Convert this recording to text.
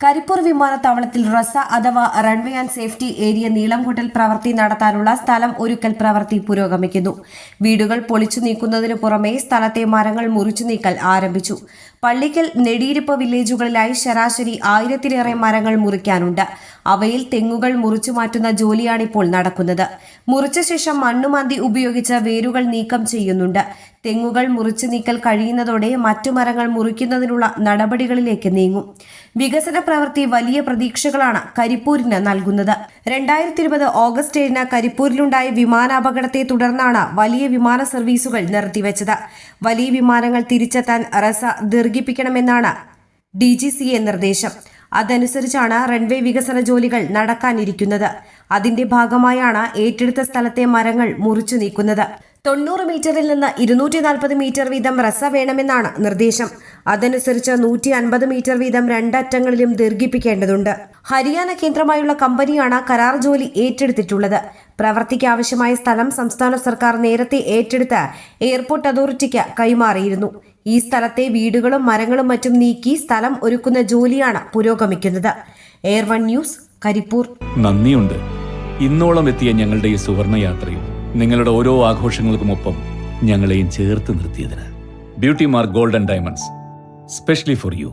കരിപ്പൂർ വിമാനത്താവളത്തിൽ റസ അഥവാ runway and safety area നീളം കൂട്ടൽ പ്രവൃത്തി നടത്താനുള്ള സ്ഥലം ഒരുക്കൽ പ്രവൃത്തി പുരോഗമിക്കുന്നു. വീടുകൾ പൊളിച്ചു നീക്കുന്നതിനു പുറമെ സ്ഥലത്തെ മരങ്ങൾ മുറിച്ചു നീക്കൽ ആരംഭിച്ചു. പള്ളിക്കൽ നെടിയിരുപ്പ് വില്ലേജുകളിലായി ശരാശരി ആയിരത്തിലേറെ മരങ്ങൾ മുറിക്കാനുണ്ട്. അവയിൽ തെങ്ങുകൾ മുറിച്ചു മാറ്റുന്ന ജോലിയാണിപ്പോൾ നടക്കുന്നത്. മുറിച്ച ശേഷം മണ്ണുമാന്തി ഉപയോഗിച്ച് വേരുകൾ നീക്കം ചെയ്യുന്നുണ്ട്. തെങ്ങുകൾ മുറിച്ചു നീക്കൽ കഴിയുന്നതോടെ മറ്റു മരങ്ങൾ മുറിക്കുന്നതിനുള്ള നടപടികളിലേക്ക് നീങ്ങും. വികസന പ്രവൃത്തി വലിയ പ്രതീക്ഷകളാണ് കരിപ്പൂരിന് നൽകുന്നത്. രണ്ടായിരത്തി ഇരുപത് ഓഗസ്റ്റ് ഏഴിന് കരിപ്പൂരിലുണ്ടായ വിമാനാപകടത്തെ തുടർന്നാണ് വലിയ വിമാന സർവീസുകൾ നിർത്തിവെച്ചത്. വലിയ വിമാനങ്ങൾ തിരിച്ചെത്താൻ റസ ദീർഘിപ്പിക്കണമെന്നാണ് ഡി ജി സി എ നിർദ്ദേശം. അതനുസരിച്ചാണ് റൺവേ വികസന ജോലികൾ നടക്കാനിരിക്കുന്നത്. അതിന്റെ ഭാഗമായാണ് ഏറ്റെടുത്ത സ്ഥലത്തെ മരങ്ങൾ മുറിച്ചു നീക്കുന്നത്. തൊണ്ണൂറ് മീറ്ററിൽ നിന്ന് ഇരുന്നൂറ്റി നാൽപ്പത് മീറ്റർ വീതം റസ വേണമെന്നാണ് നിർദ്ദേശം. അതനുസരിച്ച് നൂറ്റി അൻപത് മീറ്റർ വീതം രണ്ടറ്റങ്ങളിലും ദീർഘിപ്പിക്കേണ്ടതുണ്ട്. ഹരിയാന കേന്ദ്രമായുള്ള കമ്പനിയാണ് കരാർ ജോലി ഏറ്റെടുത്തിട്ടുള്ളത്. പ്രവർത്തിക്കാവശ്യമായ സ്ഥലം സംസ്ഥാന സർക്കാർ നേരത്തെ ഏറ്റെടുത്ത് എയർപോർട്ട് അതോറിറ്റിക്ക് കൈമാറിയിരുന്നു. ഈ സ്ഥലത്തെ വീടുകളും മരങ്ങളും മറ്റും നീക്കി സ്ഥലം ഒരുക്കുന്ന ജോലിയാണ് പുരോഗമിക്കുന്നത്. Air one news Karipur. നന്ദിയുണ്ട്. ഇന്നോളം എത്തിയ ഞങ്ങളുടെ ഈ സുവർണ യാത്രയിൽ നിങ്ങളുടെ ഓരോ ആഘോഷങ്ങൾക്കുമൊപ്പം ഞങ്ങളെയും ചേർത്ത് നിർത്തിയതിന്. Beauty mark golden diamonds specially for you